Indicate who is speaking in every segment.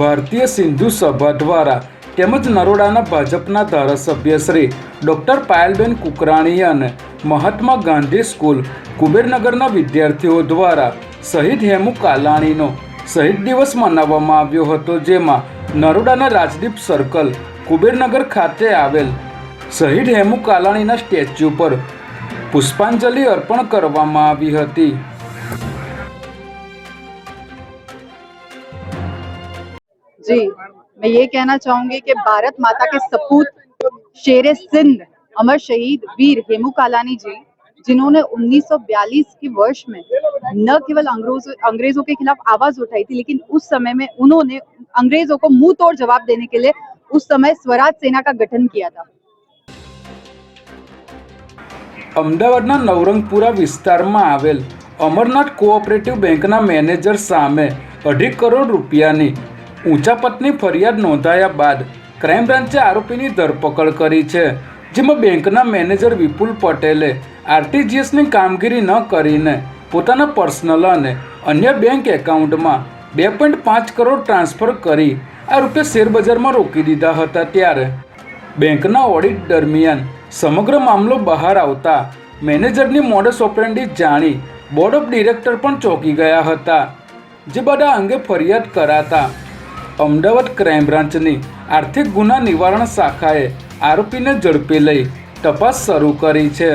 Speaker 1: ભારતીય સિંધુ સભા દ્વારા તેમજ નરોડાના ભાજપના ધારાસભ્ય શ્રી ડૉક્ટર પાયલબેન કુકરાણી અને મહાત્મા ગાંધી સ્કૂલ કુબેરનગરના વિદ્યાર્થીઓ દ્વારા શહીદ હેમુ કાલાણીનો શહીદ દિવસ મનાવવામાં આવ્યો હતો, જેમાં નરોડાના રાજદીપ સર્કલ કુબેરનગર ખાતે આવેલ શહીદ હેમુ કાલાણીના સ્ટેચ્યુ પર પુષ્પાંજલિ અર્પણ કરવામાં આવી હતી.
Speaker 2: जी मैं ये कहना चाहूंगी कि भारत माता के सपूत शेर सिंध अमर शहीद वीर हेमू कालानी जी जिन्होंने 1942 के वर्ष में न केवल अंग्रेजों अंग्रेजों के खिलाफ आवाज उठाई थी लेकिन उस समय में उन्होंने अंग्रेजों को मुंह तोड़ जवाब देने के लिए उस समय स्वराज सेना का गठन किया था
Speaker 1: અમદાવાદના નવરંગપુરા વિસ્તારમાં આવેલ અમરનાથ કોઓપરેટિવ બેંકના મેનેજર સામે અઢી કરોડ રૂપિયાની ઊંચાપતની ફરિયાદ નોંધાયા બાદ ક્રાઇમ બ્રાન્ચે આરોપીની ધરપકડ કરી છે, જેમાં બેંકના મેનેજર વિપુલ પટેલે આરટીજીએસની કામગીરી ન કરીને પોતાના પર્સનલ અને અન્ય બેંક એકાઉન્ટમાં બે પોઈન્ટ પાંચ કરોડ ટ્રાન્સફર કરી આ રૂપિયા શેરબજારમાં રોકી દીધા હતા ત્યારે. બેંકના ઓડિટ દરમિયાન સમગ્ર મામલો બહાર આવતા મેનેજરની મોડસ ઓપરેન્ડી જાણી બોર્ડ ઓફ ડિરેક્ટર પણ ચોંકી ગયા હતા, જે બધા અંગે ફરિયાદ કરાતા અમદાવાદ ક્રાઇમ બ્રાન્ચની આર્થિક ગુના નિવારણ શાખાએ આરોપીને ઝડપી લઈ તપાસ શરૂ કરી છે.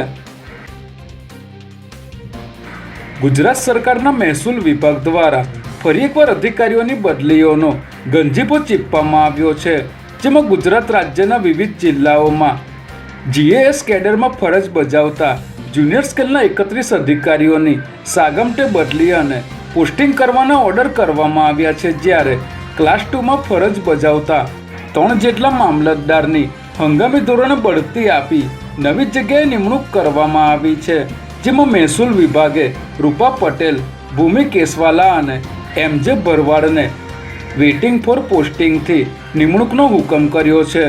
Speaker 1: ગુજરાત સરકારના મહેસૂલ વિભાગ દ્વારા ફરી એકવાર અધિકારીઓની બદલીઓનો ગંજીપો ચીપવામાં આવ્યો છે, જેમાં ગુજરાત રાજ્યના વિવિધ જિલ્લાઓમાં જીએએસ કેડરમાં ફરજ બજાવતા જુનિયર સ્કેલના એકત્રીસ અધિકારીઓની સાગમટે બદલી અને પોસ્ટિંગ કરવાના ઓર્ડર કરવામાં આવ્યા છે જ્યારે ક્લાસ ટુમાં ફરજ બજાવતા. ત્રણ જેટલા મામલતદારની હંગામી ધોરણે બઢતી આપી નવી જગ્યાએ નિમણૂક કરવામાં આવી છે, જેમાં મહેસૂલ વિભાગે રૂપા પટેલ, ભૂમિ કેસવાલા અને એમજે ભરવાડને વેઇટિંગ ફોર પોસ્ટિંગથી નિમણૂકનો હુકમ કર્યો છે.